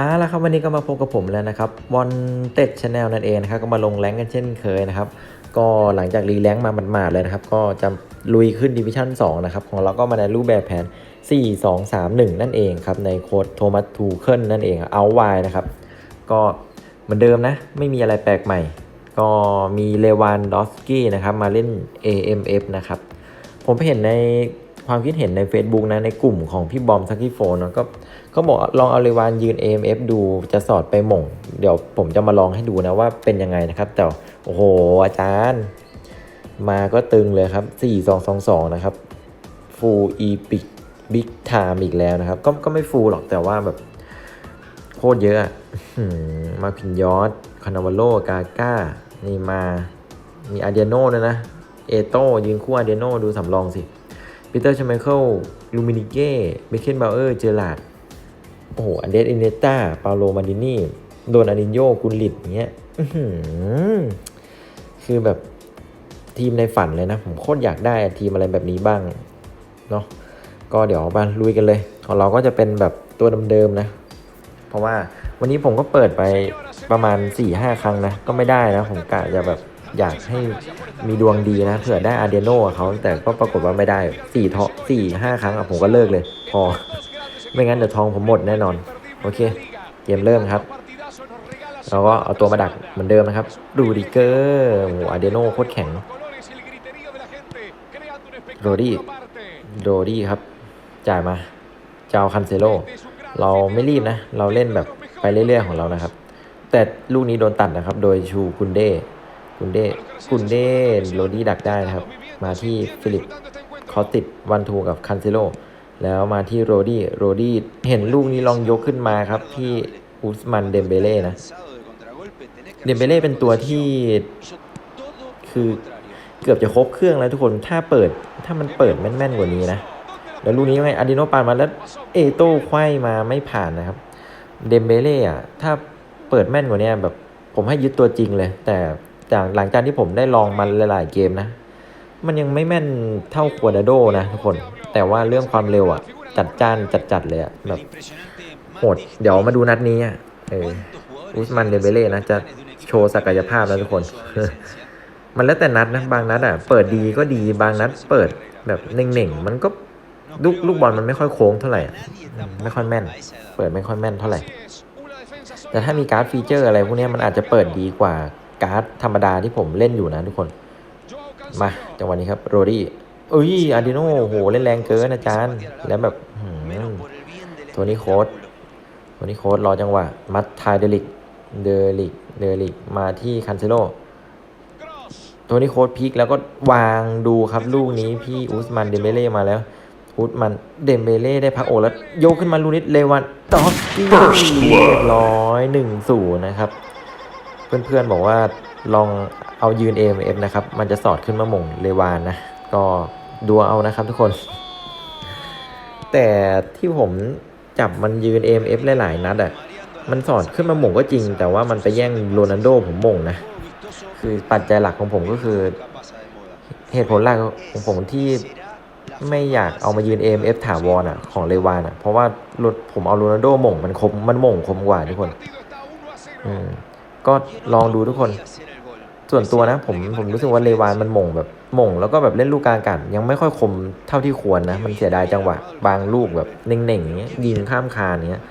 อ่าแล้วครับวันนี้ก็มาพบกับผมแล้วนะครับวอนเต็ดชาแนลนั่นเองนะครับก็มาลงแรงกันเช่นเคยนะครับ ก็หลังจากรีแรงมาหมาดๆเลยนะครับ ก็จะลุยขึ้นดิวิชั่น2นะครับ ของเราก็มาในรูปแบบแผน 4 2 3 1 นั่นเองครับ ในโค้ดโทมัสทูเคิลนั่นเองเอาไวนะครับ ก็เหมือนเดิมนะ ไม่มีอะไรแปลกใหม่ ก็มีเลวานดอสกี้นะครับ มาเล่น AMF นะครับ ผมไปเห็นใน ความคิดเห็นใน Facebook นะในกลุ่มของพี่บอมซักกี้โฟนนะก็เขาบอกลองเอาเลวานยืน AMF ดูจะสอดไปหม่ง เดี๋ยวผมจะมาลองให้ดูนะว่าเป็นยังไงนะครับ แต่โอ้โหอาจารย์ มาก็ตึงเลยครับ 4222 นะครับ Full Epic Big Time อีกแล้วนะครับ ก็ก็ไม่ฟูลหรอกแต่ว่าแบบโคตรเยอะอะมาพินยอสคานาวาโลกาก้า นี่มา มีอาเดียโน่ด้วยนะ เอโต้ยืนคู่อาเดียโน่ดูสำรองสิ ปีเตอร์ชไมเคิลลูมินิเก้เบเคนบาเออร์เจอร์ลาดโอ้โหอันเดสอินเนต้าปาโลมาดินี่โดนอานินโยกุลลิตอย่างเงี้ยคือแบบทีมในฝันเลยนะ ผมโคตรอยากได้ทีมอะไรแบบนี้บ้างเนาะก็เดี๋ยวมาลุยกันเลย ของเราก็จะเป็นแบบตัวเดิมๆนะ เพราะว่าวันนี้ผมก็เปิดไปประมาณ4-5ครั้งนะ ก็ไม่ได้นะ ผมกะจะแบบ อยากให้มีดวงดีนะเผื่อได้อาเดโนเขาแต่ก็ปรากฏว่าไม่ได้สี่ทอสี่ห้าครั้งอะผมก็เลิกเลย พอ ไม่งั้นเดี๋ยวทองผมหมดแน่นอน โอเค เกมเริ่มครับเราก็เอาตัวมาดักเหมือนเดิมนะครับ ดูดิเกอร์โอ้โหอาเดโนโคตรแข็งโรดี้โรดี้ครับ จ่ายมาเจะเอาคันเซโลเราไม่รีบนะ เราเล่นแบบไปเรื่อยๆของเรานะครับ แต่ลูกนี้โดนตัดนะครับ โดยชูกุนเด กุนเดกุนเดโรดี้ดักได้นะครับ มาที่ฟิลิปคอติดวันทูกับคันเซโลแล้วมาที่โรดี้โรดี้เห็นลูกนี้ลองยกขึ้นมาครับที่อุสมันเดมเบเล่นะเดมเบเล่เป็นตัวที่คือเกือบจะครบเครื่องแล้วทุกคนถ้าเปิดถ้ามันเปิดแม่นๆกว่านี้นะแล้วลูกนี้ไงอาดิโนปานมาแล้วเอโต้ไขว้มาไม่ผ่านนะครับเดมเบเล่อะถ้าเปิดแม่นกว่านี้แบบผมให้ยึดตัวจริงเลย แต่ จากหลังจากที่ผมได้ลองมันหลายๆเกมนะ มันยังไม่แม่นเท่าควาดาโดนะทุกคน แต่ว่าเรื่องความเร็วอะจัดจ้านจัดๆเลยอะแบบโหดเดี๋ยวมาดูนัดนี้อะเอออุสมันเดเบเล่นะจะโชว์ศักยภาพแล้วทุกคน มันแล้วแต่นัดนะ บางนัดอะ เปิดดีก็ดีบางนัดเปิดแบบเน่งๆมันก็ลูกลูกบอลมันไม่ค่อยโค้งเท่าไหร่ ไม่ค่อยแม่น เปิดไม่ค่อยแม่นเท่าไหร่ แต่ถ้ามีการ์ดฟีเจอร์อะไรพวกนี้มันอาจจะเปิดดีกว่า การ์ดธรรมดาที่ผมเล่นอยู่นะทุกคน มาจังหวะนี้ครับโรดี้เอ้ยอาร์ดิโนโหเล่นแรงเกินอาจารย์ แล้วแบบหืมโทนี่โค้ดโทนี่โค้ดรอจังหวะ มัดทายเดลิก เดลิก เดลิก มาที่คันเซโลโทนี่โค้ดพลิกแล้วก็วางดูครับลูกนี้พี่อุสมันเดมเบเล่มาแล้ว อุสมันเดมเบเล่ได้พักโอแล้ว โยกขึ้นมาลูนิดเลวันดอกกี้เรียบร้อยหนึ่งศูนย์นะครับ เพื่อนๆบอกว่าลองเอายืน AMF นะครับ มันจะสอดขึ้นมาหม่งเลวานนะ ก็ดูเอานะครับทุกคน แต่ที่ผมจับมันยืน AMF หลายๆนัดอะ มันสอดขึ้นมาหม่งก็จริง แต่ว่ามันไปแย่งโรนัลโดผมหม่งนะ คือปัจจัยหลักของผมก็คือ เหตุผลหลักของผมที่ไม่อยากเอามายืน AMF ถาวรอะ ของเลวานอะ เพราะว่ารถผมเอาโรนัลโดหม่งมันคมมันหม่งคมกว่าทุกคน อืม ก็ลองดูทุกคน ส่วนตัวนะผมผมรู้สึกว่าเลวานมันหม่งแบบหม่งแล้วก็แบบเล่นลูกกลางกาศยังไม่ค่อยคมเท่าที่ควรนะ มันเสียดายจังหวะ บางลูกแบบเน่งๆอย่างเงี้ยยิงข้ามคานเงี้ย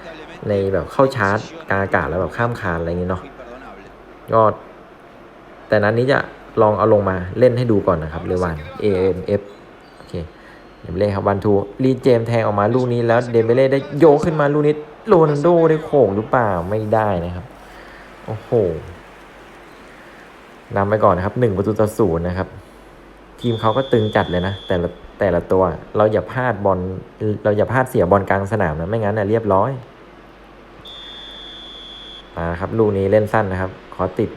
ในแบบเข้าชาร์จกลางอากาศแล้วแบบข้ามคานอะไรเงี้ยเนาะก็แต่นั้นนี้จะลองเอาลงมาเล่นให้ดูก่อนนะครับเลวาน AMF โอเคเดมเบเล่ครับวันทูรีเจมแทงออกมาลูกนี้แล้วเดมเบเล่ได้โยกขึ้นมาลูกนี้โรนัลโดได้โขงหรือเปล่าไม่ได้นะครับ โอ้โหนำไปก่อนนะครับหนึ่งประตูต่อศูนย์นะครับ ทีมเขาก็ตึงจัดเลยนะ แต่ละแต่ละตัว เราอย่าพลาดบอลเราอย่าพลาดเสียบอลกลางสนามนะไม่งั้นนะเรียบร้อยมาครับลูกนี้เล่นสั้นนะครับ ขอติด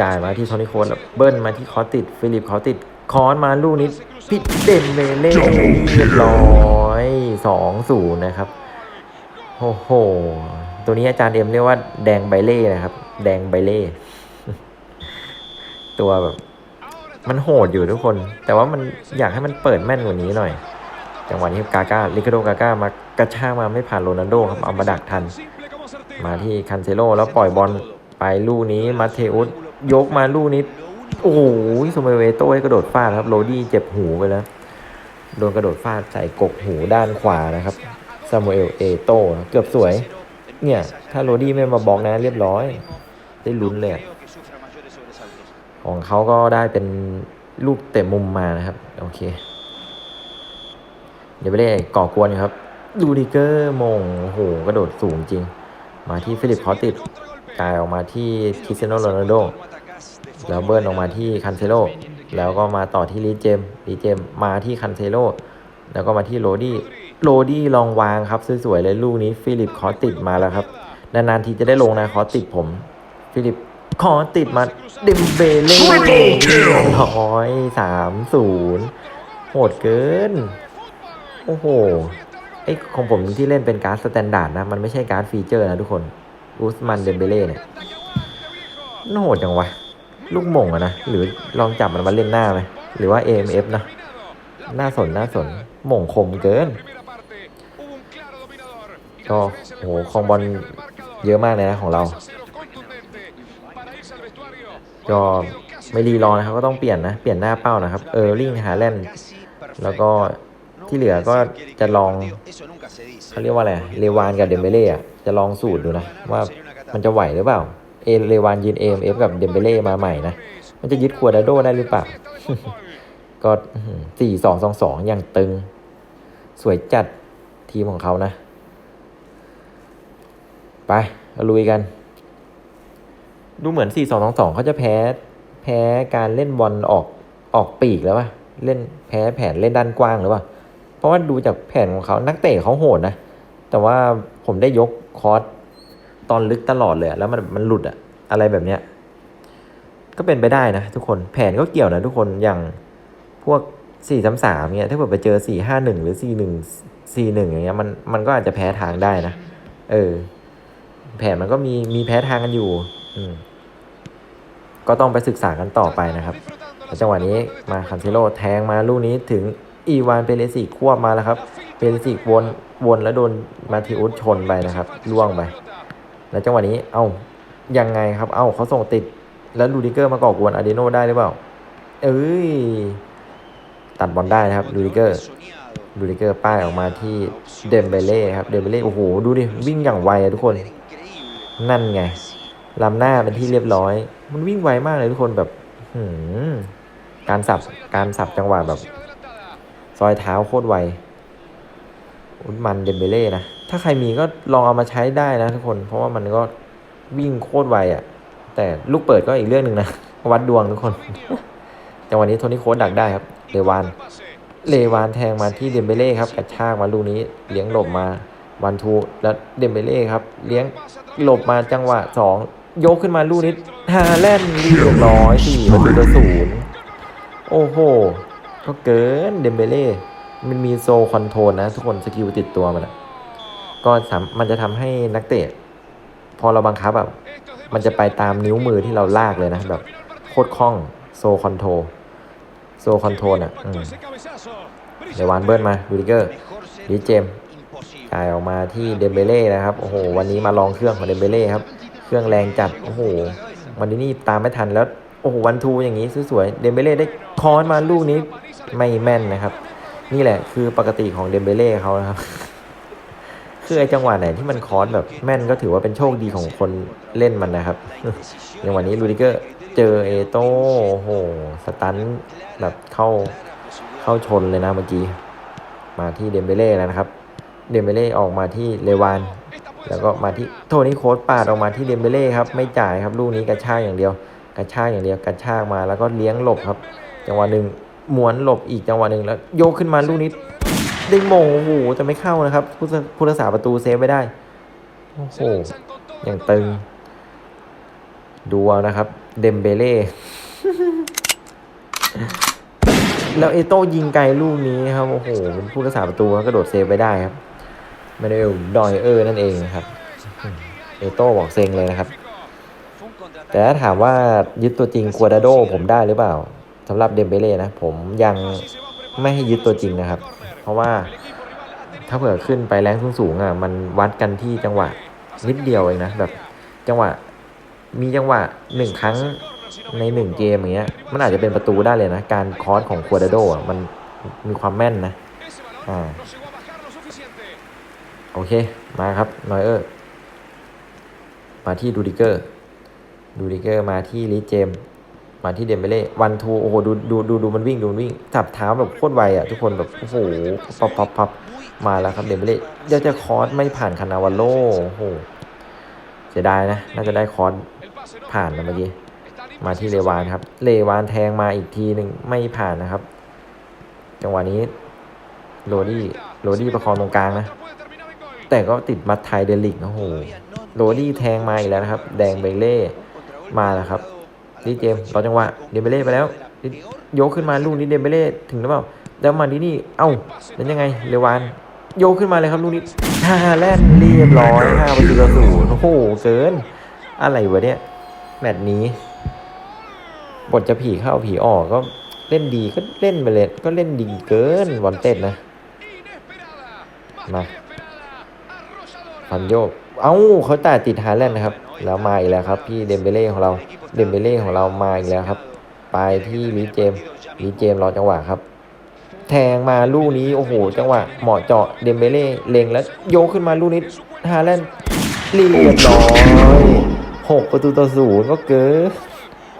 จ่ายมาที่โทนี่โคนแล้วเบิ้ลมาที่คอติด ฟิลิปคอติดคอนมาลูกนี้พิดเดมเมเล่เรียบร้อยสองศูนย์นะครับโอ้โห ตัวนี้อาจารย์เอ็มเรียกว่าแดงใบเล่นะครับ แดงใบเล่ ตัวแบบ มันโหดอยู่ทุกคน แต่ว่ามันอยากให้มันเปิดแม่นกว่านี้หน่อย จังหวะนี้ครับกาก้าลิคาโดกาก้ามากระชากมาไม่ผ่านโรนัลโดครับเอามาดักทัน มาที่คันเซโลแล้วปล่อยบอลไปลูกนี้มาเทอุสยกมาลูกนี้ โอ้โหสมัยเวโต้กระโดดฟาดครับโรดี้เจ็บหูไปแล้วโดนกระโดดฟาดใส่กกหูด้านขวานะครับซามูเอลเอโต้เกือบสวย เนี่ย ถ้าโรดี้ไม่มาบล็อกนะ เรียบร้อย ได้ลุ้นเลยของเขาก็ได้เป็นลูกเตะมุมมานะครับ โอเค เดี๋ยวไปเล่ก่อกวนครับ ดูดิเกอร์มงโอ้โหกระโดดสูงจริง มาที่ฟิลิปคอติดกายออกมาที่คริสเตียโนโรนัลโดแล้วเบิร์นออกมาที่คันเซโลแล้วก็มาต่อที่ลีเจมลีเจมมาที่คันเซโลแล้วก็มาที่โรดี้ โรดี้ลองวางครับสวยๆเลยลูกนี้ฟิลิปคอติดมาแล้วครับ นานๆทีจะได้ลงนะคอติดผม ฟิลิปคอติดมาเดมเบเล่ร้อยสามศูนย์โหดเกิน โอ้โหไอของผมที่เล่นเป็นการ์ดสแตนดาร์ดนะ มันไม่ใช่การ์ดฟีเจอร์นะทุกคนอุสมันเดมเบเล่เนี่ยน่าโหดจังวะ ลูกหม่งอะนะ หรือลองจับมันมาเล่นหน้าไหมหรือว่า AMF นะน่าสนน่าสนหม่งคมเกิน ก็โหคองบอลเยอะมากเลยนะของเรา ก็ไม่รีรอนะครับก็ต้องเปลี่ยนนะ เปลี่ยนหน้าเป้านะครับ เออร์ลิงฮาแลนด์แล้วก็ที่เหลือก็จะลองเขาเรียกว่าอะไรเลวานกับเดมเบเล่อะจะลองสูตรดูนะ ว่ามันจะไหวหรือเปล่า เอเลวานยืน AMF กับเดมเบเล่มาใหม่นะ มันจะยึดครัวดาโดได้หรือเปล่า ก็สี่สองสองสองอย่างตึง สวยจัดทีมของเขานะ ไปลุยกัน ดูเหมือน 4 2 2 2เขาจะแพ้ แพ้การเล่นบอลออกออกปีกแล้วป่ะ เล่นแพ้แผนเล่นด้านกว้างหรือเปล่าเพราะว่าดูจากแผนของเขานักเตะเขาโหดนะ แต่ว่าผมได้ยกคอร์สตอนลึกตลอดเลย แล้วมันมันหลุดอะอะไรแบบเนี้ย ก็เป็นไปได้นะทุกคน แผนก็เกี่ยวนะทุกคน อย่างพวก4 3 3เนี่ยถ้าเกิดไปเจอ4 5 1หรือ4 1 4 1อย่างเงี้ยมันมันก็อาจจะแพ้ทางได้นะ เออ แผนมันก็มีมีแพ้ทางกันอยู่ อืม ก็ต้องไปศึกษากันต่อไปนะครับแล้วจังหวะนี้มาคันเซโลแทงมาลูกนี้ถึงอีวานเปเรสิกควบมาแล้วครับ เปเรสิกวนวนแล้วโดนมาทิอุสชนไปนะครับล่วงไป แล้วจังหวะนี้ เอ้ายังไงครับ เอ้าเขาส่งติด แล้วลูดิเกอร์มาก่อกวนอาเดโนได้หรือเปล่า เอ้ย ตัดบอลได้นะครับลูดิเกอร์ลูดิเกอร์ป้ายออกมาที่เดมเบเล่ครับ เดมเบเล่โอ้โหดูดิวิ่งอย่างไวอะทุกคน นั่นไงลำหน้าเป็นที่เรียบร้อย มันวิ่งไวมากเลยทุกคนแบบหืมการสับการสับจังหวะแบบ ซอยเท้าโคตรไวอุลมันเดมเบเล่นะ ถ้าใครมีก็ลองเอามาใช้ได้นะทุกคน เพราะว่ามันก็วิ่งโคตรไวอะ่ะ แต่ลูกเปิดก็อีกเรื่องหนึ่งนะ วัดดวงทุกคน จังหวะนี้โทนี่โค้ดดักได้ครับ เลวาน เลวานแทงมาที่เดมเบเล่ครับกระชากมาลูกนี้เลี้ยงหลบมา วันทูแล้วเดมเบเล่ครับ เลี้ยงหลบมาจังหวะสองยกขึ้นมาลูกนี้ฮาแลนด์เรียบร้อยสี่ประตูต่อศูนย์โอ้โห ก็เกินเดมเบเล่มันมีโซคอนโทรลนะ ทุกคนสกิลติดตัวมันอะก็สามมันจะทำให้นักเตะ พอเราบังคับแบบมันจะไปตามนิ้วมือที่เราลากเลยนะ แบบโคตรคล่องโซคอนโทรโซคอนโทรลอะอืมเดวานเบิร์นมาดูดิเกอร์ดีเจม จ่ายออกมาที่เดมเบเล่นะครับโอ้โหวันนี้มาลองเครื่องของเดมเบเล่ครับเครื่องแรงจัดโอ้โหวันนี้นี่ตามไม่ทันแล้วโอ้โหวันทูอย่างนี้สวยๆเดมเบเล่ได้คอนมาลูกนี้ไม่แม่นนะครับ นี่แหละคือปกติของเดมเบเล่เขานะครับคือไอ้จังหวะไหนที่มันคอสแบบแม่นก็ถือว่าเป็นโชคดีของคนเล่นมันนะครับอย่างวันนี้ลูดิเกอร์เจอเอโต้โอ้โหสตันแบบเข้าเข้าชนเลยนะเมื่อกี้ มาที่เดมเบเล่แล้วนะครับ เดมเบเล่ออกมาที่เลวาน แล้วก็มาที่โทนี่โค้ดปาดออกมาที่เดมเบเล่ครับไม่จ่ายครับลูกนี้กระชากอย่างเดียว กระชากอย่างเดียวกระชากมาแล้วก็เลี้ยงหลบครับ จังหวะหนึ่งม้วนหลบอีกจังหวะหนึ่งแล้วโยกขึ้นมาลูกนี้ได้มงโอ้โหจะไม่เข้านะครับผู้รักษาประตูเซฟไม่ได้โอ้โหอย่างตึงดูเอานะครับเดมเบเล่แล้วเอโต้ยิงไกลลูกนี้ครับโอ้โหเป็นผู้รักษาประตูกระโดดเซฟไปได้ครับ มาเนลดอยเออร์นั่นเองนะครับเอโต้บอกเซ็งเลยนะครับ แต่ถ้าถามว่ายึดตัวจริงกัวดาโดผมได้หรือเปล่าสำหรับเดมเบเล่นะ ผมยังไม่ให้ยึดตัวจริงนะครับ เพราะว่าถ้าเผื่อขึ้นไปแรงสูงๆอะมันวัดกันที่จังหวะนิดเดียวเองนะแบบจังหวะมีจังหวะหนึ่งครั้งในหนึ่งเกมอย่างเงี้ยมันอาจจะเป็นประตูได้เลยนะ การคอร์สของควอร์โดอะมันมีความแม่นนะอ่า โอเค มาครับนอยเออร์ มาที่ดูดิเกอร์ ดูดิเกอร์มาที่ลิเจม มาที่เดมเบเล่ วันทูโอ้โหดูดูดูดูมันวิ่งดูมันวิ่ง จับเท้าแบบโคตรไวอะทุกคนแบบโอ้โหพับพับพับมาแล้วครับเดมเบเล่เดี๋ยวจะคอร์สไม่ผ่านคานาวาโลโอ้โหเสียดายนะ น่าจะได้คอร์สผ่านนะเมื่อกี้ มาที่เลวานครับ เลวานแทงมาอีกทีหนึ่งไม่ผ่านนะครับ จังหวะนี้โรดี้โรดี้ประคองตรงกลางนะ แต่ก็ติดมัดไทยเดลิกโอ้โหโรดี้แทงมาอีกแล้วนะครับ แดงเบเล่มาแล้วครับนี่เจมส์รอจังหวะเดเบเล่ไปแล้วโยกขึ้นมาลูกนี้เดเบเล่ถึงหรือเปล่าแล้วมาที่นี่เอ้าแล้วยังไงเลวานโยกขึ้นมาเลยครับลูกนี้ฮ่าแลนเรียบร้อยห้าประตูต่อศูนย์โอ้โหเกิน อะไรวะเนี่ยแมตช์นี้บทจะผีเข้าผีออกก็เล่นดีก็เล่นไปเลยก็เล่นดีเกินวอนเต็ดนะมา ฟันโยก เอ้าเขาแต่ติดฮาแลนด์นะครับ แล้วมาอีกแล้วครับ พี่เดมเบเล่ของเรา เดมเบเล่ของเรามาอีกแล้วครับ ไปที่ลีเจมส์ลีเจมรอจังหวะครับ แทงมาลูกนี้โอ้โห จังหวะเหมาะเจาะเดมเบเล่เล็งแล้วโยกขึ้นมาลูกนี้ฮาแลนด์เรียบร้อยหกประตูต่อศูนย์ก็เกิน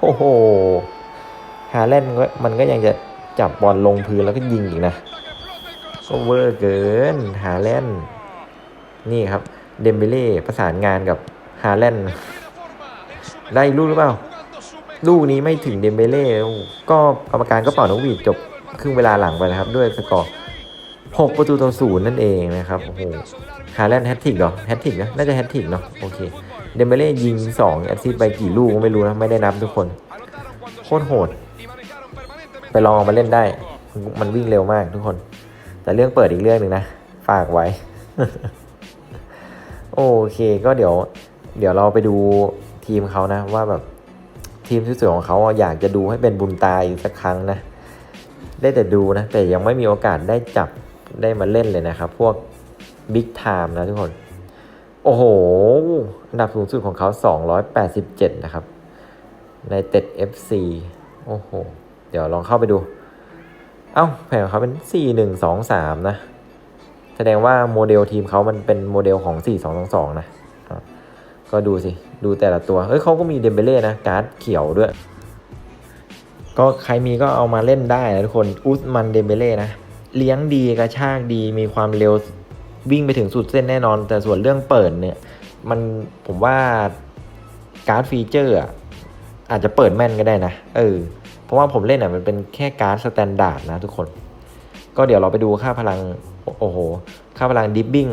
โอ้โหฮาแลนด์ก็มันก็ยังจะจับบอลลงพื้นแล้วก็ยิงอีกนะก็เวอร์เกินฮาแลนด์ นี่ครับ เดมเบเล่ประสานงานกับฮาแลนด์ได้ลูกหรือเปล่า ลูกนี้ไม่ถึงเดมเบเล่ก็กรรมการก็เป่านกหวีดจบครึ่งเวลาหลังไปนะครับ ด้วยสกอร์6ประตูต่อศูนย์นั่นเองนะครับโอ้โหฮาแลนด์แฮตทิกเหรอแฮตทิกนะน่าจะแฮตทิกเนาะโอเคเดมเบเล่ยิง2แอสซิสต์ไปกี่ลูกก็ไม่รู้นะ ไม่ได้นับทุกคน โคตรโหด ไปลองมาเล่นได้ มันวิ่งเร็วมากทุกคน แต่เรื่องเปิดอีกเรื่องหนึ่งนะ ฝากไว้ โอเคก็เดี๋ยว เดี๋ยวเราไปดูทีมเขานะ ว่าแบบทีมที่สวยของเขาอยากจะดูให้เป็นบุญตาอีกสักครั้งนะ ได้แต่ดูนะ แต่ยังไม่มีโอกาสได้จับได้มาเล่นเลยนะครับ พวกบิ๊กไทม์นะทุกคน โอ้โห อันดับสูงสุดของเขา 287 นะครับ ในเต็ด FC โอ้โห เดี๋ยวลองเข้าไปดู เอ้า แผนของเขาเป็น 4 1 2 3 นะ แสดงว่าโมเดลทีมเขามันเป็นโมเดลของ 4 2 2 2 นะอะก็ดูสิ ดูแต่ละตัวเฮ้ยเขาก็มีเดมเบเล่นะ การ์ดเขียวด้วย ก็ใครมีก็เอามาเล่นได้นะทุกคน อุสมันเดมเบเล่นะ เลี้ยงดีกระชากดี มีความเร็ววิ่งไปถึงสุดเส้นแน่นอน แต่ส่วนเรื่องเปิดเนี่ย มันผมว่าการ์ดฟีเจอร์อะอาจจะเปิดแม่นก็ได้นะ เออ เพราะว่าผมเล่นอะมันเป็นแค่การ์ดสแตนดาร์ดนะทุกคน ก็เดี๋ยวเราไปดูค่าพลัง โอ้โหค่าพลังดิฟบิ้ง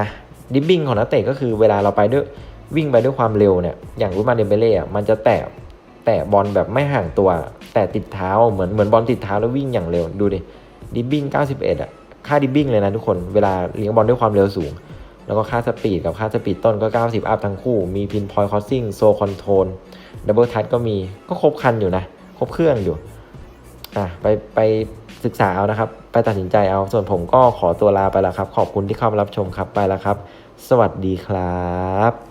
นะดิฟบิ้งของนักเตะก็คือเวลาเราไปด้วยวิ่งไปด้วยความเร็วเนี่ยอย่างรูมาเดมเบเล่อะมันจะแตะแตะบอลแบบไม่ห่างตัว แต่ติดเท้าเหมือนเหมือนบอลติดเท้าแล้ววิ่งอย่างเร็วดูดิดิฟบิ้ง 91 อะ ค่าดิฟบิ้งเลยนะทุกคน เวลาเลี้ยงบอลด้วยความเร็วสูง แล้วก็ค่าสปีดกับค่าสปีดต้นก็ 90 อัพทั้งคู่ มีพินพอยต์คอสซิ่งโซคอนโทรลดับเบิลทัชก็มี ก็ครบคันอยู่นะ ครบเครื่องอยู่ อะไปไปศึกษาเอานะครับ ไปตัดสินใจเอา ส่วนผมก็ขอตัวลาไปแล้วครับ ขอบคุณที่เข้ามารับชมครับ ไปแล้วครับ สวัสดีครับ